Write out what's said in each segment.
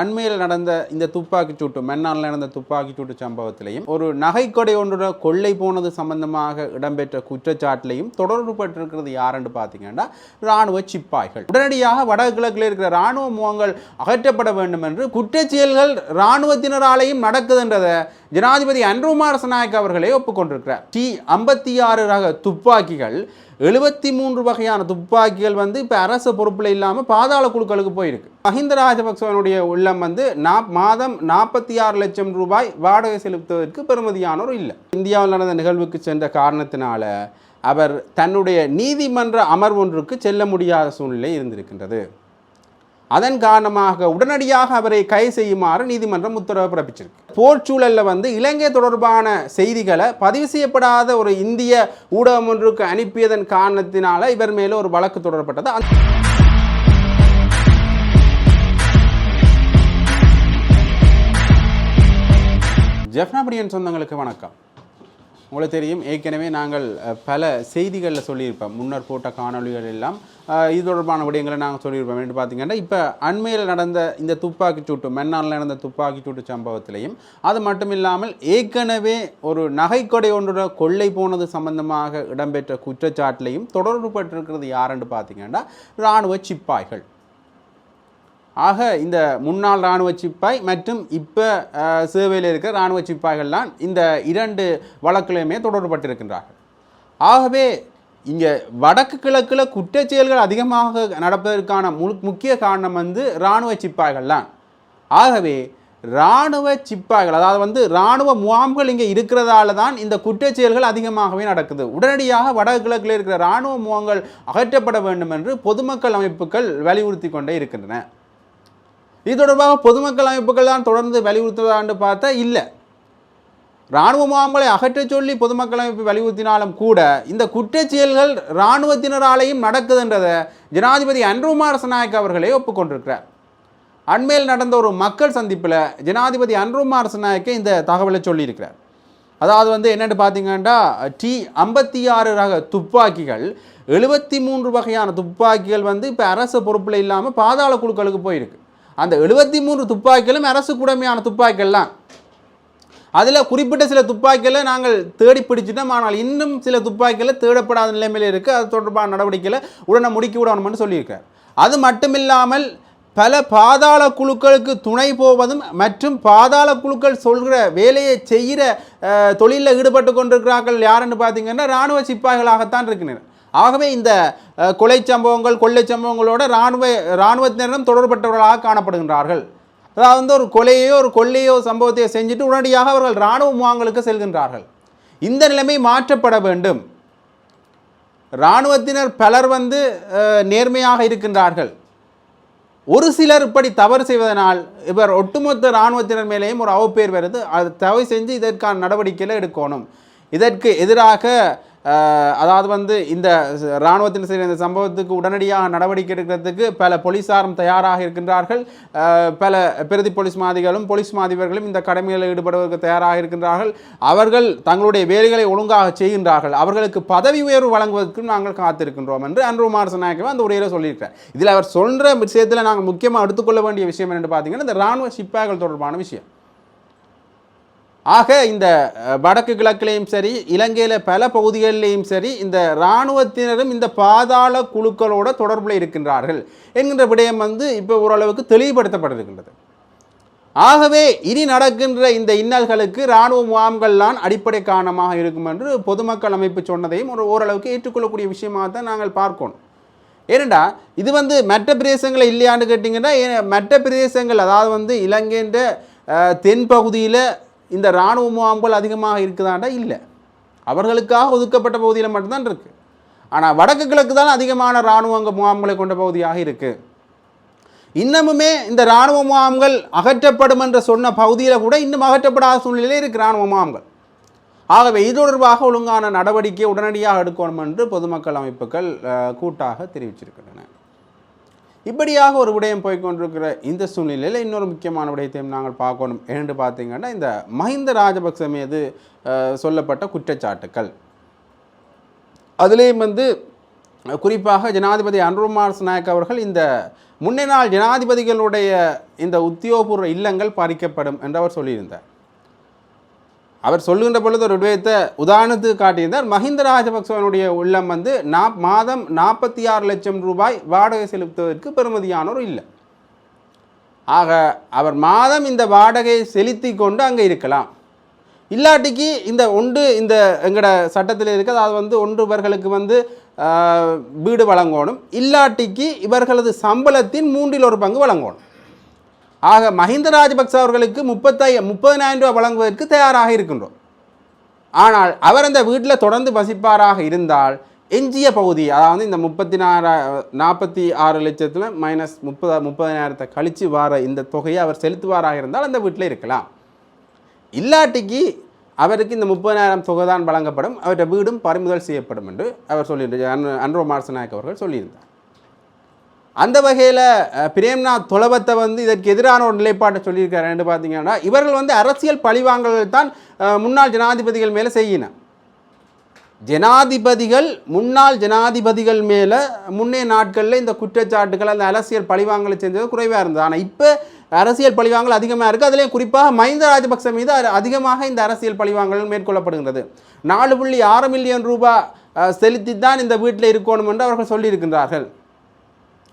அண்மையில் நடந்த இந்த துப்பாக்கிச் சூட்டு மென்னாரில் நடந்த துப்பாக்கிச் சூட்டு சம்பவத்திலையும் ஒரு நகைக்கொடை ஒன்றுட கொள்ளை போனது சம்பந்தமாக இடம்பெற்ற குற்றச்சாட்டிலையும் தொடர்புபட்டிருக்கிறது யாருன்னு பார்த்தீங்கன்னா இராணுவ சிப்பாய்கள். உடனடியாக வடகிழக்கில் இருக்கிற இராணுவ முகங்கள் அகற்றப்பட வேண்டும் என்று குற்றச்செயல்கள் இராணுவத்தினராலேயும் நடக்குதுன்றதை ஜனாதிபதி அன்ருமார் சநாயக் அவர்களே ஒப்புக்கொண்டிருக்கிறார். டி ஐம்பத்தி ஆறு ரக துப்பாக்கிகள் எழுபத்தி மூன்று வகையான துப்பாக்கிகள் வந்து இப்போ அரசு பொறுப்பில் இல்லாமல் பாதாள குழுக்களுக்கு போயிருக்கு. மஹிந்த ராஜபக்சவனுடைய உள்ளம் வந்து நா மாதம் நாற்பத்தி ஆறு லட்சம் ரூபாய் வாடகை செலுத்துவதற்கு பெருமதியானோரும் இல்லை. இந்தியாவில் நடந்த நிகழ்வுக்கு சென்ற காரணத்தினால அவர் தன்னுடைய நீதிமன்ற அமர்வு ஒன்றுக்கு செல்ல முடியாத சூழ்நிலை இருந்திருக்கின்றது. அதன் காரணமாக உடனடியாக அவரை கைது செய்யுமாறு நீதிமன்றம் உத்தரவு பிறப்பிச்சிருக்கு. போர்ச்சூழலில் வந்து இலங்கை தொடர்பான செய்திகளை பதிவு செய்யப்படாத ஒரு இந்திய ஊடகம் ஒன்றுக்கு அனுப்பியதன் காரணத்தினால இவர் மேலே ஒரு வழக்கு தொடரப்பட்டது. அந்த- ஜெஃப்னாபடியன் சொந்தங்களுக்கு வணக்கம். உங்களுக்கு தெரியும். ஏற்கனவே நாங்கள் பல செய்திகளில் சொல்லியிருப்போம். முன்னர் போட்ட காணொளிகள் எல்லாம். இது தொடர்பான விடயங்களை நாங்கள் சொல்லியிருப்போம். என்று பார்த்தீங்கன்னா இப்போ அண்மையில் நடந்த இந்த துப்பாக்கிச் சூட்டு நடந்த துப்பாக்கிச் சூட்டு சம்பவத்திலையும் அது மட்டும் இல்லாமல் ஏற்கனவே ஒரு நகைக்கொடை ஒன்றுட கொள்ளை போனது சம்பந்தமாக இடம்பெற்ற குற்றச்சாட்டிலையும் தொடர்புபட்டிருக்கிறது யாருன்னு பார்த்தீங்கன்னா இராணுவ சிப்பாய்கள். ஆக இந்த முன்னாள் இராணுவ சிப்பாய் மற்றும் இப்போ சேவையில் இருக்கிற இராணுவ சிப்பாய்கள்லாம் இந்த இரண்டு வழக்கிலுமே தொடர்பட்டிருக்கின்றார்கள் ஆகவே இங்கே வடக்கு கிழக்கில் குற்றச் செயல்கள் அதிகமாக நடப்பதற்கான மு முக்கிய காரணம் வந்து இராணுவ சிப்பாய்கள் தான் ஆகவே இராணுவ சிப்பாய்கள் அதாவது வந்து இராணுவ முகாம்கள் இங்கே இருக்கிறதால தான் இந்த குற்றச் செயல்கள் அதிகமாகவே நடக்குது. உடனடியாக வடக்கு கிழக்கில் இருக்கிற இராணுவ முகாம்கள் அகற்றப்பட வேண்டும் என்று பொதுமக்கள் அமைப்புகள் வலியுறுத்தி கொண்டே இருக்கின்றன. இது தொடர்பாக பொதுமக்கள் அமைப்புகள் தான் தொடர்ந்து வலியுறுத்துவதான்னு பார்த்தா இல்லை. இராணுவ முகாம்களை அகற்றச் சொல்லி பொதுமக்கள் அமைப்பு வலியுறுத்தினாலும் கூட இந்த குற்றச் செயல்கள் இராணுவத்தினராலேயும் நடக்குதுன்றதை ஜனாதிபதி அன்ருமார் சநாயக் அவர்களே ஒப்புக்கொண்டிருக்கிறார். அண்மையில் நடந்த ஒரு மக்கள் சந்திப்பில் ஜனாதிபதி அன்ருமார் சநாயக்கே இந்த தகவலை சொல்லியிருக்கிறார். அதாவது வந்து என்னென்னு பார்த்தீங்கன்னா டி ஐம்பத்தி ஆறு ரக துப்பாக்கிகள் எழுபத்தி மூன்று வகையான துப்பாக்கிகள் வந்து இப்போ அரசு பொறுப்பில் இல்லாமல் பாதாள குழுக்களுக்கு போயிருக்கு. அந்த எழுபத்தி மூன்று துப்பாக்கிகளும் அரசு கூடமையான துப்பாக்கிகள் தான் அதில் குறிப்பிட்ட சில துப்பாக்கிகளை நாங்கள் தேடி பிடிச்சிட்டோம். ஆனால் இன்னும் சில துப்பாக்கிகளை தேடப்படாத நிலைமையில் இருக்குது அது தொடர்பான நடவடிக்கைகளை உடனே முடுக்கி விடணும்னு சொல்லியிருக்கார். அது மட்டுமில்லாமல் பல பாதாள குழுக்களுக்கு துணை போவதும் மற்றும் பாதாள குழுக்கள் சொல்கிற வேலையை செய்கிற தொழிலில் ஈடுபட்டு கொண்டிருக்கிறார்கள் யாருன்னு பார்த்தீங்கன்னா இராணுவ சிப்பாய்களாகத்தான் இருக்கிறார் ஆகவே இந்த கொலை சம்பவங்கள் கொள்ளை சம்பவங்களோட இராணுவ இராணுவத்தினரும் தொடர்பட்டவர்களாக காணப்படுகின்றார்கள். அதாவது வந்து ஒரு கொலையோ ஒரு கொள்ளையோ சம்பவத்தையோ செஞ்சுட்டு உடனடியாக அவர்கள் இராணுவ முகாம்களுக்கு செல்கின்றார்கள். இந்த நிலைமை மாற்றப்பட வேண்டும். இராணுவத்தினர் பலர் வந்து நேர்மையாக இருக்கின்றார்கள். ஒரு சிலர் இப்படி தவறு செய்வதனால் இவர் ஒட்டுமொத்த இராணுவத்தினர் மேலேயும் ஒரு அவப்பேர் வருது. அது தவறு செஞ்சு இதற்கான நடவடிக்கைகளை எடுக்கணும். இதற்கு எதிராக அதாவது வந்து இந்த இராணுவத்தின் செய்த இந்த சம்பவத்துக்கு உடனடியாக நடவடிக்கை எடுக்கிறதுக்கு பல போலீஸாரும் தயாராக இருக்கின்றார்கள். பல பிரதி போலீஸ் மாதிகளும் போலீஸ் மாதிபர்களும் இந்த கடமைகளில் ஈடுபடுவதற்கு தயாராக இருக்கின்றார்கள். அவர்கள் தங்களுடைய வேலைகளை ஒழுங்காக செய்கின்றார்கள். அவர்களுக்கு பதவி உயர்வு வழங்குவதற்கு நாங்கள் காத்திருக்கின்றோம் என்று அன்ருமார் சநாயகம் அந்த உரையில் சொல்லியிருக்கிறார். இதில் அவர் சொல்கிற விஷயத்தில் நாங்கள் முக்கியமாக எடுத்துக்கொள்ள வேண்டிய விஷயம் என்னென்னு பார்த்தீங்கன்னா இந்த இராணுவ சிப்பாய்கள் தொடர்பான விஷயம். ஆக இந்த வடக்கு கிழக்கிலையும் சரி இலங்கையில் பல பகுதிகளிலேயும் சரி இந்த இராணுவத்தினரும் இந்த பாதாள குழுக்களோட தொடர்பில் இருக்கின்றார்கள் என்கின்ற விடயம் வந்து இப்போ ஓரளவுக்கு தெளிவுபடுத்தப்பட்டிருக்கின்றது. ஆகவே இனி நடக்கின்ற இந்த இன்னல்களுக்கு இராணுவ முகாம்கள்லாம் அடிப்படை காரணமாக இருக்கும் என்று பொதுமக்கள் அமைப்பு சொன்னதையும் ஒரு ஓரளவுக்கு ஏற்றுக்கொள்ளக்கூடிய விஷயமாக தான் நாங்கள் பார்க்கணும். ஏனெண்டா இது வந்து மற்ற பிரதேசங்களில் இல்லையான்னு கேட்டிங்கன்னா மற்ற பிரதேசங்கள் அதாவது வந்து இலங்கைன்ற தென்பகுதியில் இந்த இராணுவ முகாம்கள் அதிகமாக இருக்குதாண்டா? இல்லை. அவர்களுக்காக ஒதுக்கப்பட்ட பகுதியில் மட்டும்தான் இருக்குது ஆனால் வடக்கு கிழக்கு தான் அதிகமான இராணுவ முகாம்களை கொண்ட பகுதியாக இருக்குது இன்னமுமே இந்த இராணுவ முகாம்கள் அகற்றப்படும் என்று சொன்ன பகுதியில் கூட இன்னும் அகற்றப்படாத சூழ்நிலையில் இருக்கு இராணுவ முகாம்கள். ஆகவே இது தொடர்பாக ஒழுங்கான நடவடிக்கை உடனடியாக எடுக்கணும் என்று பொதுமக்கள் அமைப்புகள் கூட்டாக தெரிவிச்சிருக்கின்றன. இப்படியாக ஒரு விடயம் போய்க்கொண்டிருக்கிற இந்த சூழ்நிலையில் இன்னொரு முக்கியமான விடயத்தையும் நாங்கள் பார்க்கணும். என்று பார்த்தீங்கன்னா இந்த மஹிந்த ராஜபக்ச மீது சொல்லப்பட்ட குற்றச்சாட்டுக்கள். அதுலேயும் வந்து குறிப்பாக ஜனாதிபதி அன்ருமார் நாயக் அவர்கள் இந்த முன்னே நாள் ஜனாதிபதிகளுடைய இந்த உத்தியோகபூர்வ இல்லங்கள் பறிக்கப்படும் என்று அவர் சொல்லியிருந்தார். அவர் சொல்லுகின்ற பொழுது ஒரு விடயத்தை உதாரணத்துக்கு காட்டியிருந்தார். மஹிந்த ராஜபக்சவனுடைய உள்ளம் வந்து நா மாதம் நாற்பத்தி ஆறு லட்சம் ரூபாய் வாடகை செலுத்துவதற்கு பெறுமதியான இல்லை. ஆக அவர் மாதம் இந்த வாடகையை செலுத்தி கொண்டு அங்கே இருக்கலாம். இல்லாட்டிக்கு இந்த ஒன்று இந்த எங்கட சட்டத்தில் இருக்குது அது வந்து ஒன்று இவர்களுக்கு வந்து வீடு வழங்கணும். இல்லாட்டிக்கு இவர்களது சம்பளத்தின் மூன்றில் ஒரு பங்கு வழங்கணும். ஆக மஹிந்த ராஜபக்ச அவர்களுக்கு முப்பத்தை முப்பதினாயிரம் ரூபாய் வழங்குவதற்கு தயாராக இருக்கின்றோம். ஆனால் அவர் அந்த வீட்டில் தொடர்ந்து வசிப்பாராக இருந்தால் எஞ்சிய பகுதி அதாவது இந்த முப்பத்தி நாலா நாற்பத்தி ஆறு லட்சத்தில் மைனஸ் முப்பது முப்பதினாயிரத்தை கழித்து வர இந்த தொகையை அவர் செலுத்துவாராக இருந்தால் அந்த வீட்டில் இருக்கலாம். இல்லாட்டிக்கு அவருக்கு இந்த முப்பதினாயிரம் தொகை தான் வழங்கப்படும். அவருடைய வீடும் பறிமுதல் செய்யப்படும் என்று அவர் சொல்லியிருந்தார். அன் அன்ரோ மார்சநாயக் அவர்கள் சொல்லியிருந்தார். அந்த வகையில் பிரேம்நாத் தொலபத்தை வந்து இதற்கு எதிரான ஒரு நிலைப்பாட்டை சொல்லியிருக்காருன்னு பார்த்தீங்கன்னா இவர்கள் வந்து அரசியல் பழிவாங்கல்கள் தான் முன்னாள் ஜனாதிபதிகள் மேலே செய்யின. ஜனாதிபதிகள் முன்னாள் ஜனாதிபதிகள் மேலே முன்னே நாட்களில் இந்த குற்றச்சாட்டுகள் அந்த அரசியல் பழிவாங்கலை செஞ்சது குறைவாக இருந்தது. ஆனால் இப்போ அரசியல் பழிவாங்கல் அதிகமாக இருக்குது அதுலேயும் குறிப்பாக மஹிந்த ராஜபக்ச மீது அதிகமாக இந்த அரசியல் பழிவாங்கல் மேற்கொள்ளப்படுகிறது நாலு புள்ளி ஆறு மில்லியன் ரூபாய் செலுத்தி தான் இந்த வீட்டில் இருக்கணும் என்று அவர்கள் சொல்லியிருக்கின்றார்கள்.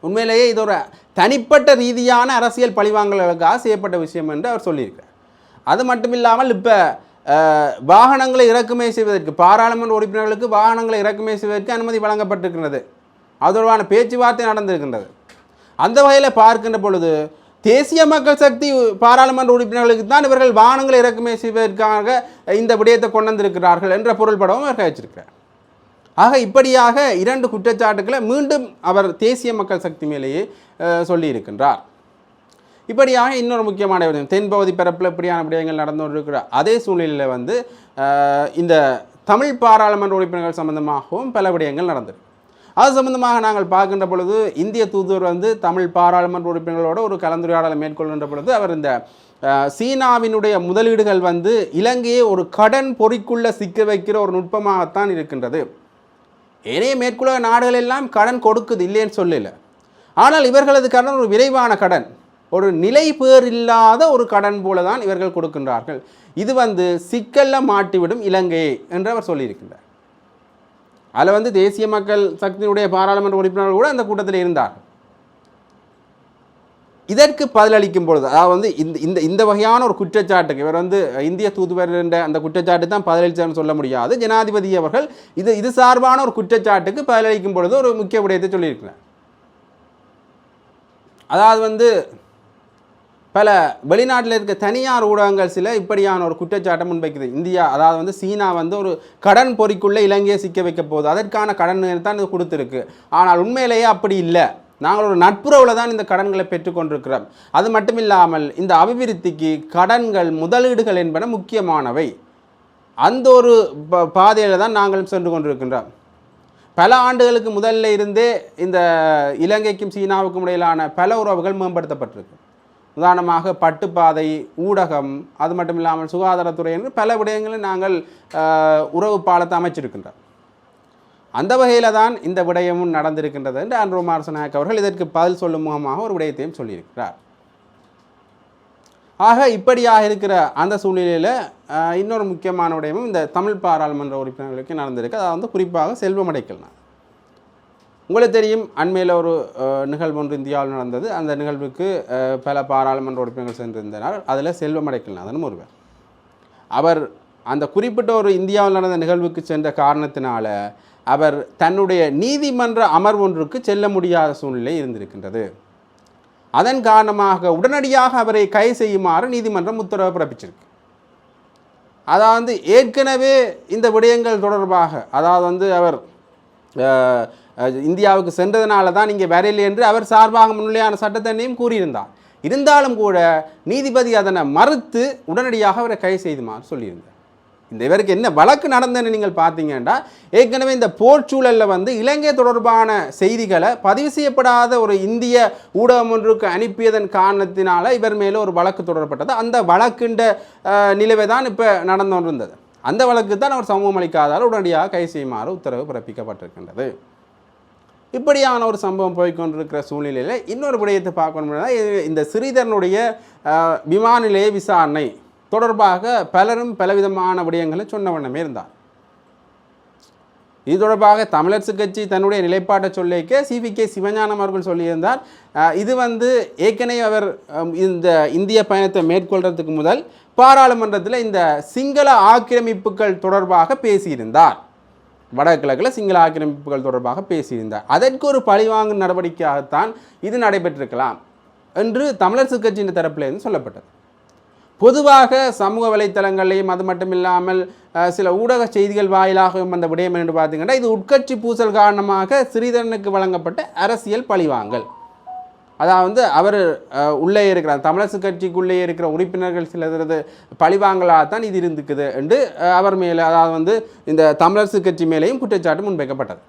உண்மையிலேயே இது ஒரு தனிப்பட்ட ரீதியான அரசியல் பழிவாங்கலுக்காக செய்யப்பட்ட விஷயம் என்று அவர் சொல்லியிருக்கார் அது மட்டும் இல்லாமல் இப்போ வாகனங்களை இறக்குமதி செய்வதற்கு பாராளுமன்ற உறுப்பினர்களுக்கு வாகனங்களை இறக்குமதி செய்வதற்கு அனுமதி வழங்கப்பட்டிருக்கிறது அது தொடர்பான பேச்சுவார்த்தை நடந்திருக்கின்றது. அந்த வகையில் பார்க்கின்ற பொழுது தேசிய மக்கள் சக்தி பாராளுமன்ற உறுப்பினர்களுக்கு தான் இவர்கள் வாகனங்களை இறக்குமதி செய்வதற்காக இந்த விடயத்தை கொண்டு வந்திருக்கிறார்கள் என்ற பொருள்படவும் அவர் வச்சிருக்கிறார் ஆக இப்படியாக இரண்டு குற்றச்சாட்டுக்களை மீண்டும் அவர் தேசிய மக்கள் சக்தி மேலேயே சொல்லியிருக்கின்றார். இப்படியாக இன்னொரு முக்கியமான விடயம் தென்பகுதி பரப்பில் இப்படியான விடயங்கள் நடந்து கொண்டிருக்கிற அதே சூழ்நிலையில் வந்து இந்த தமிழ் பாராளுமன்ற உறுப்பினர்கள் சம்பந்தமாகவும் பல விடயங்கள் நடந்திருக்கு. அது சம்பந்தமாக நாங்கள் பார்க்கின்ற பொழுது இந்திய தூதுவர் வந்து தமிழ் பாராளுமன்ற உறுப்பினர்களோட ஒரு கலந்துரையாடலை மேற்கொள்கின்ற பொழுது அவர் இந்த சீனாவினுடைய முதலீடுகள் வந்து இலங்கையை ஒரு கடன் பொறிக்குள்ளே சிக்க வைக்கிற ஒரு நுட்பமாகத்தான் இருக்கின்றது. ஏனைய மேற்குலக நாடுகள் எல்லாம் கடன் கொடுக்குது இல்லைன்னு சொல்லல. ஆனால் இவர்களது கடன் ஒரு விரைவான கடன். ஒரு நிலை பேர் இல்லாத ஒரு கடன் போல தான் இவர்கள் கொடுக்கின்றார்கள். இது வந்து சிக்கல்ல மாட்டிவிடும் இலங்கையை என்று அவர் சொல்லியிருக்கின்றார். அதில் வந்து தேசிய மக்கள் சக்தியினுடைய பாராளுமன்ற உறுப்பினர்கள் கூட அந்த கூட்டத்தில் இருந்தார்கள். இதற்கு பதிலளிக்கும் பொழுது அதாவது வந்து இந்த இந்த இந்த வகையான ஒரு குற்றச்சாட்டுக்கு இவர் வந்து இந்திய தூதுவர் என்ற அந்த குற்றச்சாட்டு தான் பதிலளித்தார்னு சொல்ல முடியாது. ஜனாதிபதி அவர்கள் இது இது சார்பான ஒரு குற்றச்சாட்டுக்கு பதிலளிக்கும் பொழுது ஒரு முக்கிய விடயத்தை சொல்லியிருக்கிறார். அதாவது வந்து பல வெளிநாட்டில் இருக்க தனியார் ஊடகங்கள் சில இப்படியான ஒரு குற்றச்சாட்டை முன்வைக்குது. இந்தியா அதாவது வந்து சீனா வந்து ஒரு கடன் பொறிக்குள்ளே இலங்கையை சிக்க வைக்க போகுது. அதற்கான கடன் தான் இது கொடுத்துருக்கு. ஆனால் உண்மையிலேயே அப்படி இல்லை. நாங்கள் ஒரு நட்புறவில் தான் இந்த கடன்களை பெற்றுக்கொண்டிருக்கிறோம். அது மட்டும் இல்லாமல் இந்த அபிவிருத்திக்கு கடன்கள் முதலீடுகள் என்பன முக்கியமானவை. அந்த ஒரு ப பாதையில் தான் நாங்கள் சென்று கொண்டிருக்கின்றோம். பல ஆண்டுகளுக்கு முதல்ல இருந்தே இந்த இலங்கைக்கும் சீனாவுக்கும் இடையிலான பல உறவுகள் மேம்படுத்தப்பட்டிருக்கு. உதாரணமாக பட்டுப்பாதை ஊடகம் அது மட்டும் இல்லாமல் சுகாதாரத்துறை என்று பல விடயங்களை நாங்கள் உறவு பாலத்தை அமைச்சிருக்கின்றோம். அந்த வகையில் தான் இந்த விடயமும் நடந்திருக்கின்றது என்று ஆண்ட்ரோ மார்சநாயக் அவர்கள் இதற்கு பதில் சொல்லும் முகமாக ஒரு விடயத்தையும் சொல்லியிருக்கிறார். ஆக இப்படியாக இருக்கிற அந்த சூழ்நிலையில் இன்னொரு முக்கியமான விடயமும் இந்த தமிழ் பாராளுமன்ற உறுப்பினர்களுக்கு நடந்திருக்கு. அதாவது வந்து குறிப்பாக செல்வமடைக்கல் உங்களுக்கு தெரியும் அண்மையில் ஒரு நிகழ்வு ஒன்று இந்தியாவில் நடந்தது. அந்த நிகழ்வுக்கு பல பாராளுமன்ற உறுப்பினர்கள் சென்றிருந்தனர் அதில் செல்வமடைக்கல்நாதனும் ஒருவர். அவர் அந்த குறிப்பிட்ட ஒரு இந்தியாவில் நடந்த நிகழ்வுக்கு சென்ற காரணத்தினால அவர் தன்னுடைய நீதிமன்ற அமர்வு ஒன்றுக்கு செல்ல முடியாத சூழ்நிலை இருந்திருக்கின்றது. அதன் காரணமாக உடனடியாக அவரை கை செய்யுமாறு நீதிமன்றம் உத்தரவு பிறப்பிச்சிருக்கு. அதாவது ஏற்கனவே இந்த விடயங்கள் தொடர்பாக அதாவது வந்து அவர் இந்தியாவுக்கு சென்றதனால தான் இங்கே வரையில் என்று அவர் சார்பாக முன்னிலையான சட்டத்தன்னையும் கூறியிருந்தார். இருந்தாலும் கூட நீதிபதி அதனை மறுத்து உடனடியாக அவரை கை செய்துமாறு சொல்லியிருந்தார். இந்த இவருக்கு என்ன வழக்கு நடந்ததுன்னு நீங்கள் பார்த்தீங்கன்னா ஏற்கனவே இந்த போர்ச்சூழலில் வந்து இலங்கை தொடர்பான செய்திகளை பதிவு செய்யப்படாத ஒரு இந்திய ஊடகம் ஒன்றுக்கு அனுப்பியதன் காரணத்தினால இவர் மேலே ஒரு வழக்கு தொடரப்பட்டது. அந்த வழக்குன்ற நிலவை தான் இப்போ நடந்து கொண்டிருந்தது. அந்த வழக்கு தான் அவர் சமூகம் அளிக்காதால் உடனடியாக கை செய்யுமாறு உத்தரவு பிறப்பிக்கப்பட்டிருக்கின்றது. இப்படியான ஒரு சம்பவம் போய்கொண்டிருக்கிற சூழ்நிலையில் இன்னொரு விடயத்தை பார்க்கணும்னா இது- இந்த ஸ்ரீதரனுடைய விமான நிலைய விசாரணை. தொடர்பாக பலரும் பலவிதமான விடயங்களை சொன்ன வண்ணமே இருந்தார். இது தொடர்பாக தமிழரசு கட்சி தன்னுடைய நிலைப்பாட்டை சொல்லிக்க சிவிகே சிவஞானம் அவர்கள் சொல்லியிருந்தார். இது வந்து ஏற்கனவே அவர் இந்த இந்திய பயணத்தை மேற்கொள்றதுக்கு முதல் பாராளுமன்றத்தில் இந்த சிங்கள ஆக்கிரமிப்புகள் தொடர்பாக பேசியிருந்தார். வடகிழக்கில் சிங்கள ஆக்கிரமிப்புகள் தொடர்பாக பேசியிருந்தார். அதற்கு ஒரு பழிவாங்கும் நடவடிக்கையாகத்தான் இது நடைபெற்றிருக்கலாம் என்று தமிழரசு கட்சியின் தரப்பிலிருந்து சொல்லப்பட்டது. பொதுவாக சமூக வலைத்தளங்களையும் அது மட்டும் இல்லாமல் சில ஊடக செய்திகள் வாயிலாகவும் அந்த விடயம் என்று பார்த்தீங்கன்னா இது உட்கட்சி பூசல் காரணமாக ஸ்ரீதரனுக்கு வழங்கப்பட்ட அரசியல் பழிவாங்கல். அதாவது அவர் உள்ளே இருக்கிற தமிழரசு கட்சிக்குள்ளே இருக்கிற உறுப்பினர்கள் சிலரது பழிவாங்கலாக தான் இது இருந்துக்குது என்று அவர் மேலே அதாவது வந்து இந்த தமிழரசு கட்சி மேலேயும் குற்றச்சாட்டு முன்வைக்கப்பட்டது.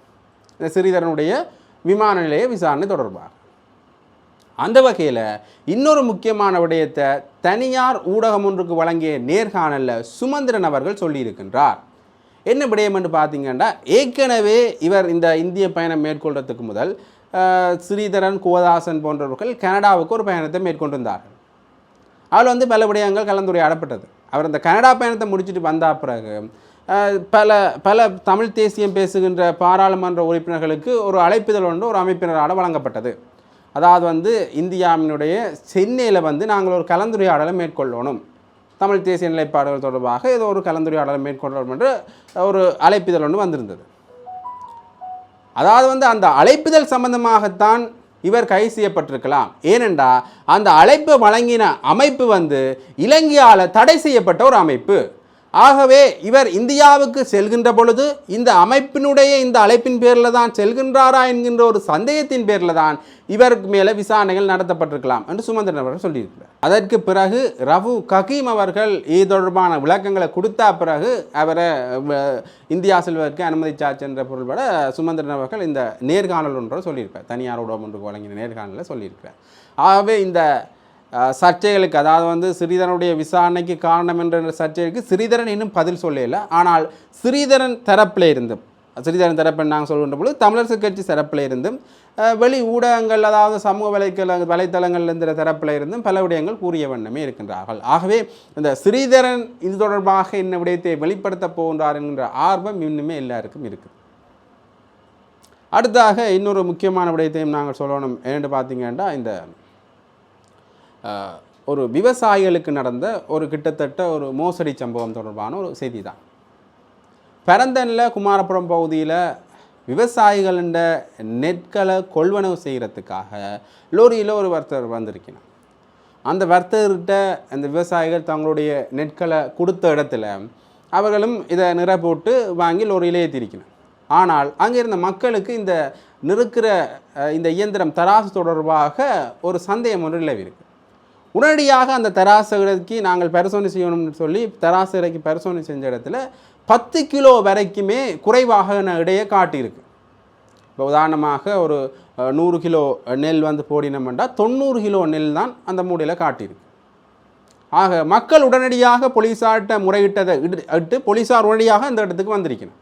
இந்த ஸ்ரீதரனுடைய விமான நிலைய விசாரணை தொடர்பாக. அந்த வகையில் இன்னொரு முக்கியமான விடயத்தை தனியார் ஊடகம் ஒன்றுக்கு வழங்கிய நேர்காணலில் சுமந்திரன் அவர்கள் சொல்லியிருக்கின்றார். என்ன விடயம் என்று பார்த்தீங்கன்னா ஏற்கனவே இவர் இந்த இந்திய பயணம் மேற்கொள்றதுக்கு முதல் ஸ்ரீதரன் குவதாசன் போன்றவர்கள் கனடாவுக்கு ஒரு பயணத்தை மேற்கொண்டிருந்தார்கள். அதில் வந்து பல விடயங்கள் கலந்துரையாடப்பட்டது. அவர் அந்த கனடா பயணத்தை முடிச்சுட்டு வந்த பிறகு பல பல தமிழ் தேசியம் பேசுகின்ற பாராளுமன்ற உறுப்பினர்களுக்கு ஒரு அழைப்புதல் ஒன்று ஒரு அமைப்பினரால் வழங்கப்பட்டது. அதாவது வந்து இந்தியாவினுடைய சென்னையில் வந்து நாங்கள் ஒரு கலந்துரையாடலை மேற்கொள்ளணும். தமிழ் தேசிய நிலைப்பாடுகள் தொடர்பாக ஏதோ ஒரு கலந்துரையாடலை மேற்கொள்ளணும் என்று ஒரு அழைப்பிதழ் ஒன்று வந்திருந்தது. அதாவது வந்து அந்த அழைப்புதல் சம்பந்தமாகத்தான் இவர் கை செய்யப்பட்டிருக்கலாம். ஏனென்றால் அந்த அழைப்பு வழங்கின அமைப்பு வந்து இலங்கையால் தடை செய்யப்பட்ட ஒரு அமைப்பு. ஆகவே இவர் இந்தியாவுக்கு செல்கின்ற பொழுது இந்த அமைப்பினுடைய இந்த அழைப்பின் பேரில் தான் செல்கின்றாரா என்கின்ற ஒரு சந்தேகத்தின் பேரில் தான் இவருக்கு மேலே விசாரணைகள் நடத்தப்பட்டிருக்கலாம் என்று சுமந்திரன் அவர்கள் சொல்லியிருக்கிறார். அதற்கு பிறகு ரவு ககீம் அவர்கள் இது தொடர்பான விளக்கங்களை கொடுத்த பிறகு அவரை இந்தியா செல்வதற்கு அனுமதிச்சாச்சு என்ற பொருள்பட சுமந்திரன் அவர்கள் இந்த நேர்காணல் ஒன்றை சொல்லியிருப்பார் தனியார் ஊடகம் ஒன்றுக்கு வழங்கின நேர்காணலில் சொல்லியிருக்கிறார். ஆகவே இந்த சர்ச்சைகளுக்கு அதாவது வந்து ஸ்ரீதரனுடைய விசாரணைக்கு காரணம் என்ற சர்ச்சைக்கு ஸ்ரீதரன் இன்னும் பதில் சொல்லலை. ஆனால் ஸ்ரீதரன் தரப்பில் இருந்தும் ஸ்ரீதரன் தரப்பில் நாங்கள் சொல்கின்ற பொழுது தமிழரசு கட்சி தரப்பில் இருந்தும் வெளி ஊடகங்கள் அதாவது சமூக வலைத்தள வலைத்தளங்கள் இருந்த தரப்பில் இருந்தும் பல விடயங்கள் கூறிய வண்ணமே இருக்கின்றார்கள். ஆகவே இந்த ஸ்ரீதரன் இது தொடர்பாக என்ன விடயத்தை வெளிப்படுத்த போகின்றார் என்கின்ற ஆர்வம் இன்னுமே எல்லாருக்கும் இருக்குது. அடுத்தாக இன்னொரு முக்கியமான விடயத்தையும் நாங்கள் சொல்லணும். ஏன்னு பார்த்தீங்கன்னா இந்த ஒரு விவசாயிகளுக்கு நடந்த ஒரு கிட்டத்தட்ட ஒரு மோசடி சம்பவம் தொடர்பான ஒரு செய்தி தான் பெரந்தனில் குமாரபுரம் பகுதியில் விவசாயிகளின் நெற்களை கொள்வனவு செய்கிறதுக்காக லோரியில் ஒரு வர்த்தகர் வந்திருக்கணும் அந்த வர்த்தகர்கிட்ட அந்த விவசாயிகள் தங்களுடைய நெற்களை கொடுத்த இடத்துல அவர்களும் இதை நிற போட்டு வாங்கி லோரியிலே ஏற்றிருக்கணும் ஆனால் அங்கே இருந்த மக்களுக்கு இந்த நிறுக்கிற இந்த இயந்திரம் தராசு தொடர்பாக ஒரு சந்தேகம் ஒன்று நிலவி இருக்கு உடனடியாக அந்த தராசு நாங்கள் பரிசோதனை செய்யணும்னு சொல்லி தராசு பரிசோதனை செஞ்ச இடத்துல பத்து கிலோ வரைக்குமே குறைவாக இடையே காட்டியிருக்கு. இப்போ உதாரணமாக ஒரு நூறு கிலோ நெல் வந்து போடினோம்னா தொண்ணூறு கிலோ நெல் தான் அந்த மூடையில் காட்டியிருக்கு. ஆக மக்கள் உடனடியாக போலீஸார்கிட்ட முறையிட்டதை இடு- இட்டு போலீஸார் உடனடியாக அந்த இடத்துக்கு வந்திருக்கணும்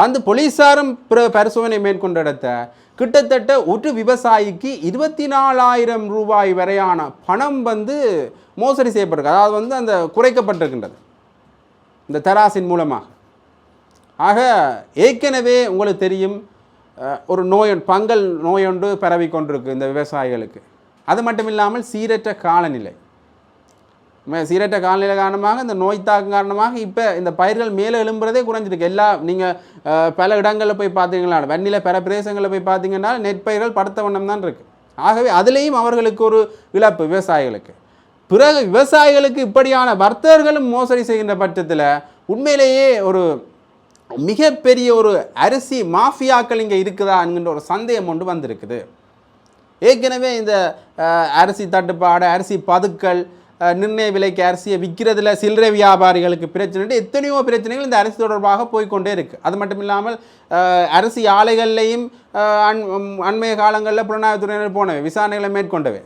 வந்து போலீஸாரும் பரிசோதனை மேற்கொண்ட இடத்த கிட்டத்தட்ட ஒரு விவசாயிக்கு இருபத்தி நாலாயிரம் ரூபாய் வரையான பணம் வந்து மோசடி செய்யப்பட்டிருக்கு. அதாவது வந்து அந்த குறைக்கப்பட்டிருக்கின்றது. இந்த தராசின் மூலமாக. ஆக ஏற்கனவே உங்களுக்கு தெரியும் ஒரு நோய் பங்கல் நோயொன்று பரவி கொண்டிருக்கு இந்த விவசாயிகளுக்கு. அது மட்டும் இல்லாமல் சீரற்ற காலநிலை. சீரற்ற காலநிலை காரணமாக இந்த நோய் தாக்கம் காரணமாக இப்போ இந்த பயிர்கள் மேலே எழும்புறதே குறைஞ்சிருக்கு. எல்லா நீங்கள் பல இடங்களில் போய் பார்த்தீங்களா? வன்னில பிற பிரதேசங்களில் போய் பார்த்தீங்கன்னா நெற்பயிர்கள் படுத்த வண்ணம் தான் இருக்குது ஆகவே அதுலேயும் அவர்களுக்கு ஒரு இழப்பு விவசாயிகளுக்கு. பிறகு விவசாயிகளுக்கு இப்படியான வர்த்தகர்களும் மோசடி செய்கின்ற பட்சத்தில் உண்மையிலேயே ஒரு மிகப்பெரிய ஒரு அரிசி மாஃபியாக்கள் இங்கே இருக்குதா என்கின்ற ஒரு சந்தேகம் ஒன்று வந்திருக்குது. ஏற்கனவே இந்த அரிசி தட்டுப்பாடு அரிசி பதுக்கல் நிர்ணய விலைக்கு அரிசியை விற்கிறதுல சில்லறை வியாபாரிகளுக்கு பிரச்சனை எத்தனையோ பிரச்சனைகள் இந்த அரிசி தொடர்பாக போய்க்கொண்டே இருக்குது அது மட்டும் இல்லாமல் அஹ், அரிசி ஆலைகள்லையும் அண் அண்மைய காலங்களில் புலனாய்வுத்துறையினர் போனவை விசாரணைகளை மேற்கொண்டவை.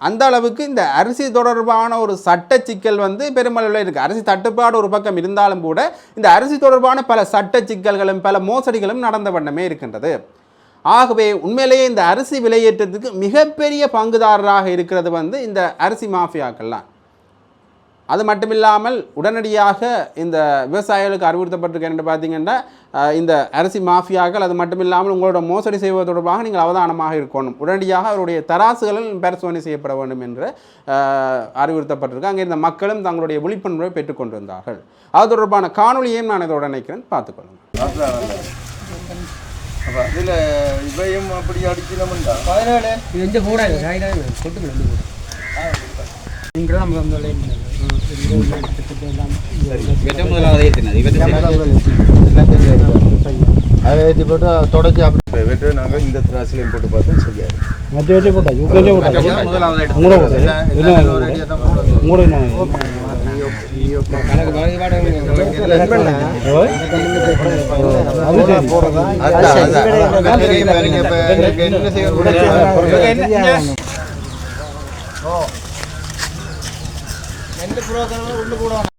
அந்த அளவுக்கு இந்த அரிசி தொடர்பான ஒரு சட்ட சிக்கல் வந்து பெருமளவில் இருக்குது அரிசி தட்டுப்பாடு ஒரு பக்கம் இருந்தாலும் கூட இந்த அரிசி தொடர்பான பல சட்ட சிக்கல்களும் பல மோசடிகளும் நடந்த வண்ணமே இருக்கின்றது. ஆகவே உண்மையிலேயே இந்த அரிசி விலையேற்றத்துக்கு மிகப்பெரிய பங்குதாரராக இருக்கிறது வந்து இந்த அரிசி மாஃபியாக்கள்லாம். அது மட்டும் இல்லாமல் உடனடியாக இந்த விவசாயிகளுக்கு அறிவுறுத்தப்பட்டிருக்கேன் என்று பார்த்தீங்கன்னா இந்த அரிசி மாஃபியாக்கள் அது மட்டும் இல்லாமல் உங்களோட மோசடி செய்வது தொடர்பாக நீங்கள் அவதானமாக இருக்கணும். உடனடியாக அவருடைய தராசுகளில் பரிசோதனை செய்யப்பட வேண்டும் என்று அறிவுறுத்தப்பட்டிருக்கு. அங்கே இந்த மக்களும் தங்களுடைய விழிப்புணர்வை பெற்றுக்கொண்டிருந்தார்கள் அது தொடர்பான காணொலியையும் நான் இதோட நினைக்கிறேன் பார்த்துக்கொள்ளுங்கள் அப்ப இதுல இவையும் அப்படி அடிக்கணும்டா பதினேழு இது எந்த கூட இல்லை சாய் தான் கொட்டு ரெண்டு கூட நீங்கள் நம்ம வந்து அதை ஏற்றி போட்டு தொடச்சி அப்படி வெட்டு நாங்கள் இந்த திராசிலையும் போட்டு பார்த்தோம் சரியாது மற்ற வச்சு போட்டாச்சு போட்டாச்சு என்ன உங்களோட என்ன கூட